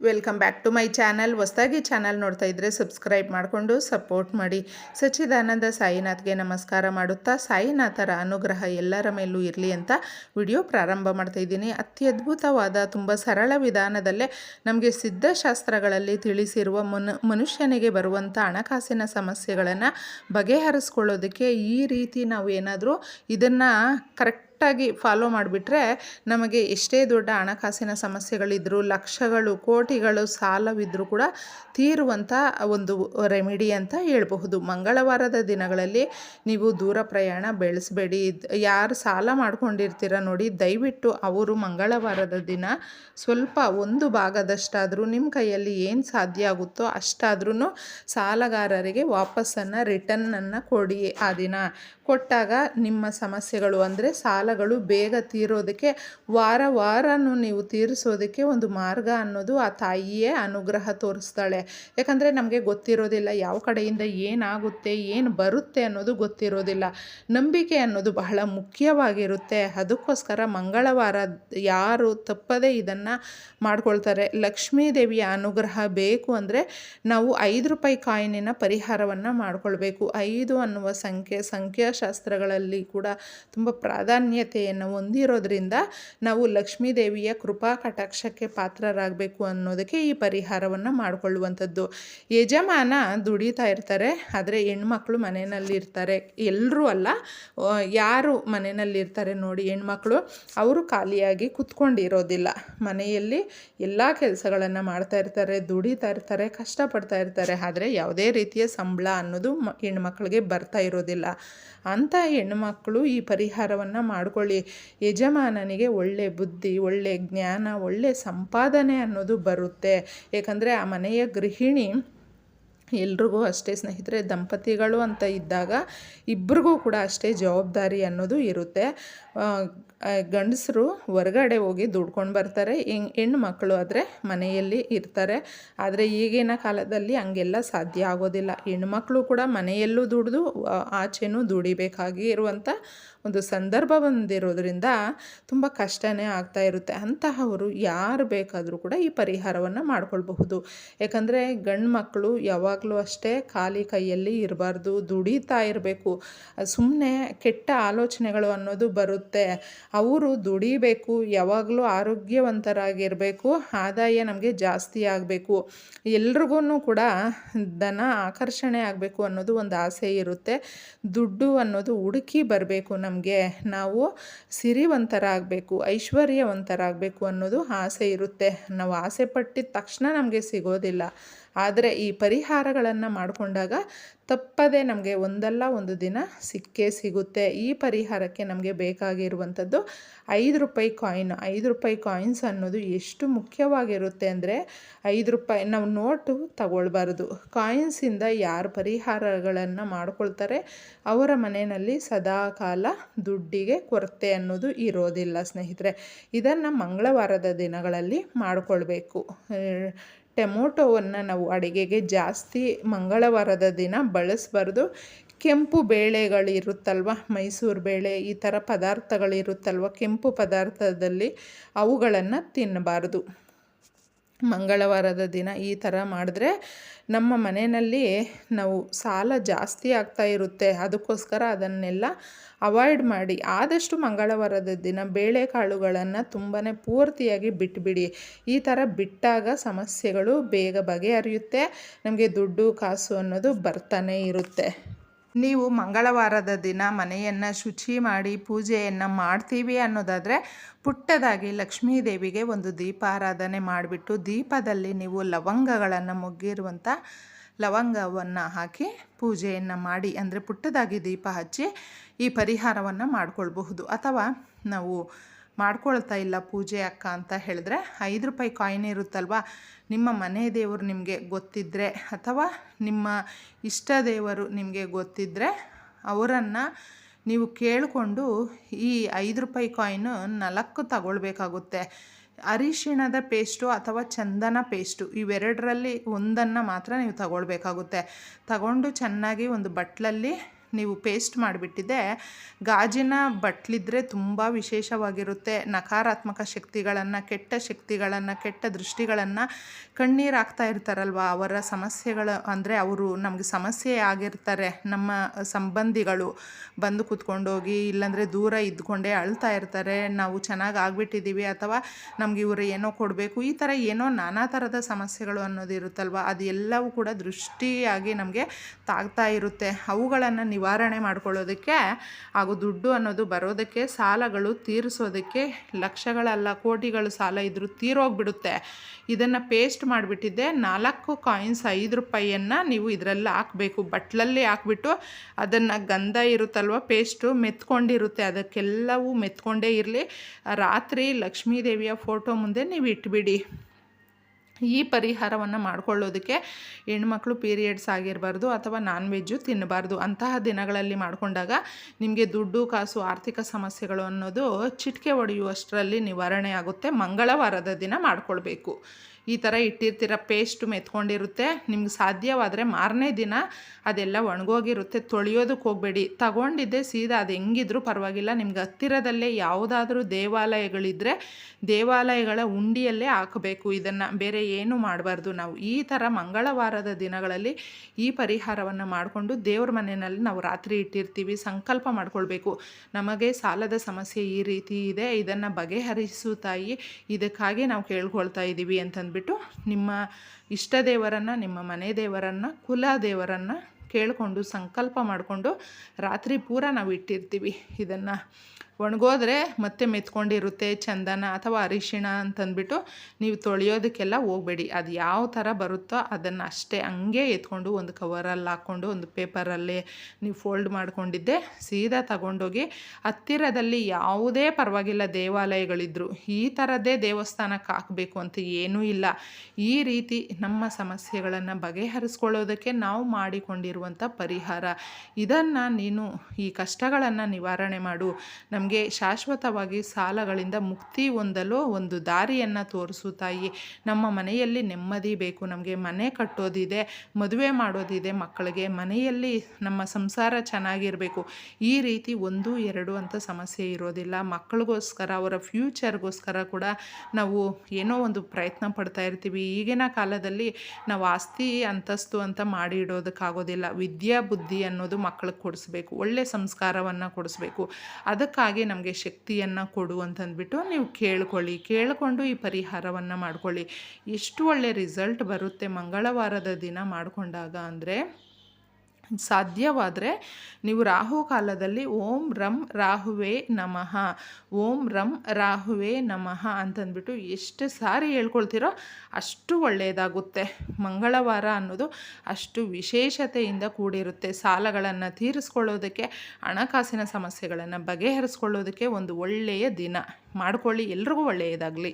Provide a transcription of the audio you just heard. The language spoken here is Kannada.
Welcome back to my channel ಹೊಸದಾಗಿ ಚಾನಲ್ ನೋಡ್ತಾ ಇದ್ದರೆ ಸಬ್ಸ್ಕ್ರೈಬ್ ಮಾಡಿಕೊಂಡು ಸಪೋರ್ಟ್ ಮಾಡಿ. ಸಚ್ಚಿದಾನಂದ ಸಾಯಿನಾಥ್ಗೆ ನಮಸ್ಕಾರ ಮಾಡುತ್ತಾ ಸಾಯಿನಾಥರ ಅನುಗ್ರಹ ಎಲ್ಲರ ಮೇಲೂ ಇರಲಿ ಅಂತ ವಿಡಿಯೋ ಪ್ರಾರಂಭ ಮಾಡ್ತಾ ಇದ್ದೀನಿ. ಅತ್ಯದ್ಭುತವಾದ ತುಂಬ ಸರಳ ವಿಧಾನದಲ್ಲೇ ನಮಗೆ ಸಿದ್ಧಶಾಸ್ತ್ರಗಳಲ್ಲಿ ತಿಳಿಸಿರುವ ಮನು, ಮನುಷ್ಯನಿಗೆ ಬರುವಂಥ ಹಣಕಾಸಿನ ಸಮಸ್ಯೆಗಳನ್ನು ಬಗೆಹರಿಸ್ಕೊಳ್ಳೋದಕ್ಕೆ ಈ ರೀತಿ ನಾವು ಏನಾದರೂ ಇದನ್ನು ಕರೆಕ್ಟ್ ಕರೆಕ್ಟಾಗಿ ಫಾಲೋ ಮಾಡಿಬಿಟ್ರೆ ನಮಗೆ ಎಷ್ಟೇ ದೊಡ್ಡ ಹಣಕಾಸಿನ ಸಮಸ್ಯೆಗಳಿದ್ದರೂ ಲಕ್ಷಗಳು, ಕೋಟಿಗಳು ಸಾಲವಿದ್ದರೂ ಕೂಡ ತೀರುವಂಥ ಒಂದು ರೆಮಿಡಿ ಅಂತ ಹೇಳಬಹುದು. ಮಂಗಳವಾರದ ದಿನಗಳಲ್ಲಿ ನೀವು ದೂರ ಪ್ರಯಾಣ ಬೆಳೆಸಬೇಡಿ. ಯಾರು ಸಾಲ ಮಾಡ್ಕೊಂಡಿರ್ತೀರ ನೋಡಿ, ದಯವಿಟ್ಟು ಅವರು ಮಂಗಳವಾರದ ದಿನ ಸ್ವಲ್ಪ ಒಂದು ಭಾಗದಷ್ಟಾದರೂ ನಿಮ್ಮ ಕೈಯಲ್ಲಿ ಏನು ಸಾಧ್ಯ ಆಗುತ್ತೋ ಅಷ್ಟಾದ್ರೂ ಸಾಲಗಾರರಿಗೆ ವಾಪಸ್ಸನ್ನು ರಿಟರ್ನನ್ನು ಕೊಡಿ ಆ ದಿನ. ಕೊಟ್ಟಾಗ ನಿಮ್ಮ ಸಮಸ್ಯೆಗಳು ಅಂದರೆ ಸಾಲಗಳು ಬೇಗ ತೀರೋದಕ್ಕೆ ವಾರ ವಾರನೂ ನೀವು ತೀರಿಸೋದಕ್ಕೆ ಒಂದು ಮಾರ್ಗ ಅನ್ನೋದು ಆ ತಾಯಿಯೇ ಅನುಗ್ರಹ ತೋರಿಸ್ತಾಳೆ. ಯಾಕಂದರೆ ನಮಗೆ ಗೊತ್ತಿರೋದಿಲ್ಲ ಯಾವ ಕಡೆಯಿಂದ ಏನಾಗುತ್ತೆ, ಏನು ಬರುತ್ತೆ ಅನ್ನೋದು ಗೊತ್ತಿರೋದಿಲ್ಲ. ನಂಬಿಕೆ ಅನ್ನೋದು ಬಹಳ ಮುಖ್ಯವಾಗಿರುತ್ತೆ. ಅದಕ್ಕೋಸ್ಕರ ಮಂಗಳವಾರ ಯಾರು ತಪ್ಪದೇ ಇದನ್ನು ಮಾಡ್ಕೊಳ್ತಾರೆ. ಲಕ್ಷ್ಮೀ ದೇವಿಯ ಅನುಗ್ರಹ ಬೇಕು ಅಂದರೆ ನಾವು ಐದು ರೂಪಾಯಿ ಕಾಯಿನಿನ ಪರಿಹಾರವನ್ನು ಮಾಡಿಕೊಳ್ಬೇಕು. ಐದು ಅನ್ನುವ ಸಂಖ್ಯೆ, ಸಂಖ್ಯಾಶಾಸ್ತ್ರಗಳಲ್ಲಿ ಕೂಡ ತುಂಬ ಪ್ರಾಧಾನ್ಯತೆಯನ್ನು ಹೊಂದಿರೋದ್ರಿಂದ ನಾವು ಲಕ್ಷ್ಮೀ ದೇವಿಯ ಕೃಪಾ ಕಟಾಕ್ಷಕ್ಕೆ ಪಾತ್ರರಾಗಬೇಕು ಅನ್ನೋದಕ್ಕೆ ಈ ಪರಿಹಾರವನ್ನು ಮಾಡಿಕೊಳ್ಳುವಂಥದ್ದು. ಯಜಮಾನ ದುಡಿತಾ ಇರ್ತಾರೆ, ಆದರೆ ಹೆಣ್ಮಕ್ಳು ಮನೆಯಲ್ಲಿರ್ತಾರೆ ಎಲ್ಲರೂ ಅಲ್ಲ ಯಾರು ಮನೆಯಲ್ಲಿರ್ತಾರೆ ನೋಡಿ ಹೆಣ್ಮಕ್ಳು, ಅವರು ಖಾಲಿಯಾಗಿ ಕುತ್ಕೊಂಡಿರೋದಿಲ್ಲ. ಮನೆಯಲ್ಲಿ ಎಲ್ಲ ಕೆಲಸಗಳನ್ನು ಮಾಡ್ತಾ ಇರ್ತಾರೆ, ದುಡಿತಾ ಇರ್ತಾರೆ, ಕಷ್ಟಪಡ್ತಾ ಇರ್ತಾರೆ, ಆದರೆ ಯಾವುದೇ ರೀತಿಯ ಸಂಬಳ ಅನ್ನೋದು ಹೆಣ್ಮಕ್ಳಿಗೆ ಬರ್ತಾ ಇರೋದಿಲ್ಲ. ಅಂಥ ಹೆಣ್ಮಕ್ಳು ಈ ಪರಿಹಾರವನ್ನು ಮಾಡ್ಕೊಳ್ಳಿ. ಯಜಮಾನನಿಗೆ ಒಳ್ಳೆ ಬುದ್ಧಿ ಒಳ್ಳೆ ಜ್ಞಾನ ಒಳ್ಳೆ ಸಂಪಾದನೆ ಅನ್ನೋದು ಬರುತ್ತೆ. ಏಕೆಂದರೆ ಆ ಮನೆಯ ಗೃಹಿಣಿ ಎಲ್ರಿಗೂ ಅಷ್ಟೇ ಸ್ನೇಹಿತರೆ, ದಂಪತಿಗಳು ಅಂತ ಇದ್ದಾಗ ಇಬ್ರಿಗೂ ಕೂಡ ಅಷ್ಟೇ ಜವಾಬ್ದಾರಿ ಅನ್ನೋದು ಇರುತ್ತೆ. ಗಂಡಸರು ಹೊರಗಡೆ ಹೋಗಿ ದುಡ್ಕೊಂಡು ಬರ್ತಾರೆ, ಹೆಣ್ ಹೆಣ್ಣು ಮಕ್ಕಳು ಆದರೆ ಮನೆಯಲ್ಲಿ ಇರ್ತಾರೆ. ಆದರೆ ಈಗಿನ ಕಾಲದಲ್ಲಿ ಹಂಗೆಲ್ಲ ಸಾಧ್ಯ ಆಗೋದಿಲ್ಲ. ಹೆಣ್ಮಕ್ಳು ಕೂಡ ಮನೆಯಲ್ಲೂ ದುಡಿದು ಆಚೆನೂ ದುಡಿಬೇಕಾಗಿ ಇರುವಂಥ ಒಂದು ಸಂದರ್ಭ ಬಂದಿರೋದ್ರಿಂದ ತುಂಬ ಕಷ್ಟನೇ ಆಗ್ತಾ ಇರುತ್ತೆ. ಅಂತಹವರು ಯಾರು ಬೇಕಾದರೂ ಕೂಡ ಈ ಪರಿಹಾರವನ್ನು ಮಾಡ್ಕೊಳ್ಬಹುದು. ಯಾಕಂದರೆ ಗಂಡು ಮಕ್ಕಳು ಯಾವಾಗಲೂ ಅಷ್ಟೇ ಖಾಲಿ ಕೈಯಲ್ಲಿ ಇರಬಾರ್ದು, ದುಡಿತಾ ಇರಬೇಕು. ಸುಮ್ಮನೆ ಕೆಟ್ಟ ಆಲೋಚನೆಗಳು ಅನ್ನೋದು ಬರುತ್ತೆ. ಅವರು ದುಡಿಬೇಕು, ಯಾವಾಗಲೂ ಆರೋಗ್ಯವಂತರಾಗಿರಬೇಕು, ಆದಾಯ ನಮಗೆ ಜಾಸ್ತಿ ಆಗಬೇಕು. ಎಲ್ರಿಗೂ ಕೂಡ ಧನ ಆಕರ್ಷಣೆ ಆಗಬೇಕು ಅನ್ನೋದು ಒಂದು ಆಸೆ ಇರುತ್ತೆ. ದುಡ್ಡು ಅನ್ನೋದು ಹುಡುಕಿ ಬರಬೇಕು ನಮಗೆ. ನಾವು ಸಿರಿವಂತರಾಗಬೇಕು, ಐಶ್ವರ್ಯವಂತರಾಗಬೇಕು ಅನ್ನೋದು ಆಸೆ ಇರುತ್ತೆ. ನಾವು ಆಸೆ ಪಟ್ಟಿದ ತಕ್ಷಣ ನಮಗೆ ಸಿಗೋದಿಲ್ಲ. ಆದರೆ ಈ ಪರಿಹಾರಗಳನ್ನು ಮಾಡಿಕೊಂಡಾಗ ತಪ್ಪದೇ ನಮಗೆ ಒಂದಲ್ಲ ಒಂದು ದಿನ ಸಿಕ್ಕೇ ಸಿಗುತ್ತೆ. ಈ ಪರಿಹಾರಕ್ಕೆ ನಮಗೆ ಬೇಕಾಗಿರುವಂಥದ್ದು ಐದು ರೂಪಾಯಿ ಕಾಯಿನ್. ಐದು ರೂಪಾಯಿ ಕಾಯಿನ್ಸ್ ಅನ್ನೋದು ಎಷ್ಟು ಮುಖ್ಯವಾಗಿರುತ್ತೆ ಅಂದರೆ ಐದು ರೂಪಾಯಿ ನಾವು ನೋಟು ತಗೊಳ್ಬಾರ್ದು. ಕಾಯಿನ್ಸಿಂದ ಯಾರು ಪರಿಹಾರಗಳನ್ನು ಮಾಡ್ಕೊಳ್ತಾರೆ ಅವರ ಮನೆಯಲ್ಲಿ ಸದಾಕಾಲ ದುಡ್ಡಿಗೆ ಕೊರತೆ ಅನ್ನೋದು ಇರೋದಿಲ್ಲ ಸ್ನೇಹಿತರೆ. ಇದನ್ನು ಮಂಗಳವಾರದ ದಿನಗಳಲ್ಲಿ ಮಾಡಿಕೊಳ್ಬೇಕು. ಟೊಮೊಟೊವನ್ನು ನಾವು ಅಡುಗೆಗೆ ಜಾಸ್ತಿ ಮಂಗಳವಾರದ ದಿನ ಬಳಸಬಾರ್ದು. ಕೆಂಪು ಬೇಳೆಗಳಿರುತ್ತಲ್ವ? ಮೈಸೂರು ಬೇಳೆ, ಈ ಥರ ಪದಾರ್ಥಗಳಿರುತ್ತಲ್ವ? ಕೆಂಪು ಪದಾರ್ಥದಲ್ಲಿ ಅವುಗಳನ್ನು ತಿನ್ನಬಾರ್ದು. ಮಂಗಳವಾರದ ದಿನ ಈ ಥರ ಮಾಡಿದ್ರೆ ನಮ್ಮ ಮನೆಯಲ್ಲಿ ನಾವು ಸಾಲ ಜಾಸ್ತಿ ಆಗ್ತಾ ಇರುತ್ತೆ. ಅದಕ್ಕೋಸ್ಕರ ಅದನ್ನೆಲ್ಲ ಅವಾಯ್ಡ್ ಮಾಡಿ. ಆದಷ್ಟು ಮಂಗಳವಾರದ ದಿನ ಬೇಳೆಕಾಳುಗಳನ್ನು ತುಂಬಾ ಪೂರ್ತಿಯಾಗಿ ಬಿಟ್ಬಿಡಿ. ಈ ಥರ ಬಿಟ್ಟಾಗ ಸಮಸ್ಯೆಗಳು ಬೇಗ ಬಗೆಹರಿಯುತ್ತೆ. ನಮಗೆ ದುಡ್ಡು, ಕಾಸು ಅನ್ನೋದು ಬರ್ತಾನೆ ಇರುತ್ತೆ. ನೀವು ಮಂಗಳವಾರದ ದಿನ ಮನೆಯನ್ನು ಶುಚಿ ಮಾಡಿ ಪೂಜೆಯನ್ನು ಮಾಡ್ತೀವಿ ಅನ್ನೋದಾದರೆ ಪುಟ್ಟದಾಗಿ ಲಕ್ಷ್ಮೀ ದೇವಿಗೆ ಒಂದು ದೀಪಾರಾಧನೆ ಮಾಡಿಬಿಟ್ಟು ದೀಪದಲ್ಲಿ ನೀವು ಲವಂಗಗಳನ್ನು ಮುಗ್ಗಿರುವಂಥ ಲವಂಗವನ್ನು ಹಾಕಿ ಪೂಜೆಯನ್ನು ಮಾಡಿ ಅಂದರೆ ಪುಟ್ಟದಾಗಿ ದೀಪ ಹಚ್ಚಿ ಈ ಪರಿಹಾರವನ್ನು ಮಾಡಿಕೊಳ್ಬಹುದು. ಅಥವಾ ನಾವು ಮಾಡ್ಕೊಳ್ತಾ ಇಲ್ಲ ಪೂಜೆ ಅಕ್ಕ ಅಂತ ಹೇಳಿದ್ರೆ, ಐದು ರೂಪಾಯಿ ಕಾಯಿನ್ ಇರುತ್ತಲ್ವ? ನಿಮ್ಮ ಮನೆ ದೇವರು ನಿಮಗೆ ಗೊತ್ತಿದ್ದರೆ ಅಥವಾ ನಿಮ್ಮ ಇಷ್ಟ ದೇವರು ನಿಮಗೆ ಗೊತ್ತಿದ್ದರೆ ಅವರನ್ನು ನೀವು ಕೇಳಿಕೊಂಡು ಈ ಐದು ರೂಪಾಯಿ ಕಾಯಿನು ನಾಲ್ಕು ತಗೊಳ್ಬೇಕಾಗುತ್ತೆ. ಅರಿಶಿಣದ ಪೇಸ್ಟು ಅಥವಾ ಚಂದನ ಪೇಸ್ಟು ಇವೆರಡರಲ್ಲಿ ಒಂದನ್ನು ಮಾತ್ರ ನೀವು ತಗೊಳ್ಬೇಕಾಗುತ್ತೆ. ತಗೊಂಡು ಚೆನ್ನಾಗಿ ಒಂದು ಬಟ್ಲಲ್ಲಿ ನೀವು ಪೇಸ್ಟ್ ಮಾಡಿಬಿಟ್ಟಿದ್ದೆ ಗಾಜಿನ ಬಟ್ಲಿದ್ರೆ ತುಂಬ ವಿಶೇಷವಾಗಿರುತ್ತೆ. ನಕಾರಾತ್ಮಕ ಶಕ್ತಿಗಳನ್ನು, ಕೆಟ್ಟ ಶಕ್ತಿಗಳನ್ನು, ಕೆಟ್ಟ ದೃಷ್ಟಿಗಳನ್ನು ಕಣ್ಣೀರಾಗ್ತಾ ಇರ್ತಾರಲ್ವ? ಅವರ ಸಮಸ್ಯೆಗಳು ಅಂದರೆ ಅವರು ನಮಗೆ ಸಮಸ್ಯೆ ಆಗಿರ್ತಾರೆ. ನಮ್ಮ ಸಂಬಂಧಿಗಳು ಬಂದು ಕೂತ್ಕೊಂಡೋಗಿ ಇಲ್ಲಾಂದರೆ ದೂರ ಇದ್ಕೊಂಡೇ ಅಳ್ತಾ ಇರ್ತಾರೆ. ನಾವು ಚೆನ್ನಾಗಿ ಆಗಿಬಿಟ್ಟಿದ್ದೀವಿ ಅಥವಾ ನಮಗೆ ಇವರು ಏನೋ ಕೊಡಬೇಕು. ಈ ಥರ ಏನೋ ನಾನಾ ಥರದ ಸಮಸ್ಯೆಗಳು ಅನ್ನೋದು ಇರುತ್ತಲ್ವ? ಅದೆಲ್ಲವೂ ಕೂಡ ದೃಷ್ಟಿಯಾಗಿ ನಮಗೆ ತಾಗ್ತಾ ಇರುತ್ತೆ. ಅವುಗಳನ್ನು ನಿವಾರಣೆ ಮಾಡ್ಕೊಳ್ಳೋದಕ್ಕೆ ಹಾಗೂ ದುಡ್ಡು ಅನ್ನೋದು ಬರೋದಕ್ಕೆ ಸಾಲಗಳು ತೀರಿಸೋದಕ್ಕೆ ಲಕ್ಷಗಳಲ್ಲ, ಕೋಟಿಗಳು ಸಾಲ ಇದ್ದರೂ ತೀರೋಗ್ಬಿಡುತ್ತೆ. ಇದನ್ನು ಪೇಸ್ಟ್ ಮಾಡಿಬಿಟ್ಟಿದ್ದೆ. ನಾಲ್ಕು ಕಾಯಿನ್ಸ್ ಐದು ರೂಪಾಯಿಯನ್ನು ನೀವು ಇದರಲ್ಲಿ ಹಾಕಬೇಕು. ಬಟ್ಲಲ್ಲಿ ಹಾಕ್ಬಿಟ್ಟು ಅದನ್ನು ಗಂಧ ಇರುತ್ತಲ್ವ, ಪೇಸ್ಟು ಮೆತ್ಕೊಂಡಿರುತ್ತೆ. ಅದಕ್ಕೆಲ್ಲವೂ ಮೆತ್ಕೊಂಡೇ ಇರಲಿ. ರಾತ್ರಿ ಲಕ್ಷ್ಮೀ ದೇವಿಯ ಫೋಟೋ ಮುಂದೆ ನೀವು ಇಟ್ಬಿಡಿ ಈ ಪರಿಹಾರವನ್ನು ಮಾಡ್ಕೊಳ್ಳೋದಕ್ಕೆ ಹೆಣ್ಮಕ್ಳು ಪೀರಿಯಡ್ಸ್ ಆಗಿರಬಾರ್ದು ಅಥವಾ ನಾನ್ ವೆಜ್ಜು ತಿನ್ನಬಾರ್ದು ಅಂತಹ ದಿನಗಳಲ್ಲಿ ಮಾಡಿಕೊಂಡಾಗ ನಿಮಗೆ ದುಡ್ಡು, ಕಾಸು, ಆರ್ಥಿಕ ಸಮಸ್ಯೆಗಳು ಅನ್ನೋದು ಚಿಟಿಕೆ ಹೊಡೆಯುವಷ್ಟರಲ್ಲಿ ನಿವಾರಣೆ ಆಗುತ್ತೆ. ಮಂಗಳವಾರದ ದಿನ ಮಾಡ್ಕೊಳ್ಬೇಕು. ಈ ಥರ ಇಟ್ಟಿರ್ತೀರ, ಪೇಸ್ಟ್ ಮೆತ್ಕೊಂಡಿರುತ್ತೆ, ನಿಮ್ಗೆ ಸಾಧ್ಯವಾದರೆ ಮಾರನೇ ದಿನ ಅದೆಲ್ಲ ಒಣಗೋಗಿರುತ್ತೆ, ತೊಳೆಯೋದಕ್ಕೆ ಹೋಗಬೇಡಿ. ತಗೊಂಡಿದ್ದೆ ಸೀದಾ ಅದು ಹೆಂಗಿದ್ರು ಪರವಾಗಿಲ್ಲ, ನಿಮ್ಗೆ ಹತ್ತಿರದಲ್ಲೇ ಯಾವುದಾದ್ರೂ ದೇವಾಲಯಗಳಿದ್ದರೆ ದೇವಾಲಯಗಳ ಉಂಡಿಯಲ್ಲೇ ಹಾಕಬೇಕು ಇದನ್ನು. ಬೇರೆ ಏನು ಮಾಡಬಾರ್ದು ನಾವು. ಈ ಥರ ಮಂಗಳವಾರದ ದಿನಗಳಲ್ಲಿ ಈ ಪರಿಹಾರವನ್ನು ಮಾಡಿಕೊಂಡು ದೇವ್ರ ಮನೆಯಲ್ಲಿ ನಾವು ರಾತ್ರಿ ಇಟ್ಟಿರ್ತೀವಿ, ಸಂಕಲ್ಪ ಮಾಡ್ಕೊಳ್ಬೇಕು. ನಮಗೆ ಸಾಲದ ಸಮಸ್ಯೆ ಈ ರೀತಿ ಇದೆ, ಇದನ್ನು ಬಗೆಹರಿಸು ತಾಯಿ, ಇದಕ್ಕಾಗಿ ನಾವು ಕೇಳ್ಕೊಳ್ತಾ ಇದ್ದೀವಿ ಅಂತಂದ್ಬಿಟ್ಟು ನಿಮ್ಮ ಇಷ್ಟ ದೇವರನ್ನು, ನಿಮ್ಮ ಮನೆ ದೇವರನ್ನು, ಕುಲ ದೇವರನ್ನು ಕೇಳಿಕೊಂಡು, ಸಂಕಲ್ಪ ಮಾಡಿಕೊಂಡು ರಾತ್ರಿ ಪೂರ ನಾವು ಇಟ್ಟಿರ್ತೀವಿ ಇದನ್ನು ಒಣಗೋದ್ರೆ ಮತ್ತೆ ಮೆತ್ಕೊಂಡಿರುತ್ತೆ ಚಂದನ ಅಥವಾ ಅರಿಶಿಣ ಅಂತಂದ್ಬಿಟ್ಟು ನೀವು ತೊಳೆಯೋದಕ್ಕೆಲ್ಲ ಹೋಗಬೇಡಿ. ಅದು ಯಾವ ಥರ ಬರುತ್ತೋ ಅದನ್ನು ಅಷ್ಟೇ ಹಂಗೆ ಎತ್ಕೊಂಡು ಒಂದು ಕವರಲ್ಲಿ ಹಾಕ್ಕೊಂಡು ಒಂದು ಪೇಪರಲ್ಲಿ ನೀವು ಫೋಲ್ಡ್ ಮಾಡ್ಕೊಂಡಿದ್ದೆ ಸೀದಾ ತಗೊಂಡೋಗಿ ಹತ್ತಿರದಲ್ಲಿ ಯಾವುದೇ ಪರವಾಗಿಲ್ಲ ದೇವಾಲಯಗಳಿದ್ರು ಈ ಥರದ್ದೇ ದೇವಸ್ಥಾನಕ್ಕೆ ಹಾಕಬೇಕು ಅಂತ ಏನೂ ಇಲ್ಲ. ಈ ರೀತಿ ನಮ್ಮ ಸಮಸ್ಯೆಗಳನ್ನು ಬಗೆಹರಿಸ್ಕೊಳ್ಳೋದಕ್ಕೆ ನಾವು ಮಾಡಿಕೊಂಡಿರುವಂಥ ಪರಿಹಾರ. ಇದನ್ನು ನೀನು ಈ ಕಷ್ಟಗಳನ್ನು ನಿವಾರಣೆ ಮಾಡು. ನಮ್ಮ ನಮಗೆ ಶಾಶ್ವತವಾಗಿ ಸಾಲಗಳಿಂದ ಮುಕ್ತಿ ಹೊಂದಲು ಒಂದು ದಾರಿಯನ್ನು ತೋರಿಸು ತಾಯಿ. ನಮ್ಮ ಮನೆಯಲ್ಲಿ ನೆಮ್ಮದಿ ಬೇಕು, ನಮಗೆ ಮನೆ ಕಟ್ಟೋದಿದೆ, ಮದುವೆ ಮಾಡೋದಿದೆ, ಮಕ್ಕಳಿಗೆ ಮನೆಯಲ್ಲಿ ನಮ್ಮ ಸಂಸಾರ ಚೆನ್ನಾಗಿರಬೇಕು. ಈ ರೀತಿ ಒಂದು, ಎರಡು ಅಂತ ಸಮಸ್ಯೆ ಇರೋದಿಲ್ಲ. ಮಕ್ಕಳಿಗೋಸ್ಕರ, ಅವರ ಫ್ಯೂಚರ್ಗೋಸ್ಕರ ಕೂಡ ನಾವು ಏನೋ ಒಂದು ಪ್ರಯತ್ನ ಪಡ್ತಾ ಇರ್ತೀವಿ. ಈಗಿನ ಕಾಲದಲ್ಲಿ ನಾವು ಆಸ್ತಿ, ಅಂತಸ್ತು ಅಂತ ಮಾಡಿ ಇಡೋದಕ್ಕಾಗೋದಿಲ್ಲ. ವಿದ್ಯಾ, ಬುದ್ಧಿ ಅನ್ನೋದು ಮಕ್ಕಳಿಗೆ ಕೊಡಿಸ್ಬೇಕು. ಒಳ್ಳೆ ಸಂಸ್ಕಾರವನ್ನು ಕೊಡಿಸ್ಬೇಕು. ಅದಕ್ಕಾಗಿ ಹಾಗೆ ನಮಗೆ ಶಕ್ತಿಯನ್ನು ಕೊಡು ಅಂತಂದ್ಬಿಟ್ಟು ನೀವು ಕೇಳ್ಕೊಳ್ಳಿ. ಕೇಳಿಕೊಂಡು ಈ ಪರಿಹಾರವನ್ನು ಮಾಡ್ಕೊಳ್ಳಿ. ಎಷ್ಟು ಒಳ್ಳೆಯ ರಿಸಲ್ಟ್ ಬರುತ್ತೆ ಮಂಗಳವಾರದ ದಿನ ಮಾಡಿಕೊಂಡಾಗ ಅಂದರೆ ಸಾಧ್ಯವಾದರೆ ನೀವು ರಾಹು ಕಾಲದಲ್ಲಿ ಓಂ ರಂ ರಾಹುವೇ ನಮಃ. ಓಂ ರಂ ರಾಹುವೇ ನಮಃ ಅಂತಂದ್ಬಿಟ್ಟು ಎಷ್ಟು ಸಾರಿ ಹೇಳ್ಕೊಳ್ತೀರೋ ಅಷ್ಟು ಒಳ್ಳೆಯದಾಗುತ್ತೆ ಮಂಗಳವಾರ ಅನ್ನೋದು ಅಷ್ಟು ವಿಶೇಷತೆಯಿಂದ ಕೂಡಿರುತ್ತೆ. ಸಾಲಗಳನ್ನು ತೀರಿಸ್ಕೊಳ್ಳೋದಕ್ಕೆ, ಹಣಕಾಸಿನ ಸಮಸ್ಯೆಗಳನ್ನು ಬಗೆಹರಿಸ್ಕೊಳ್ಳೋದಕ್ಕೆ ಒಂದು ಒಳ್ಳೆಯ ದಿನ. ಮಾಡ್ಕೊಳ್ಳಿ. ಎಲ್ರಿಗೂ ಒಳ್ಳೆಯದಾಗಲಿ.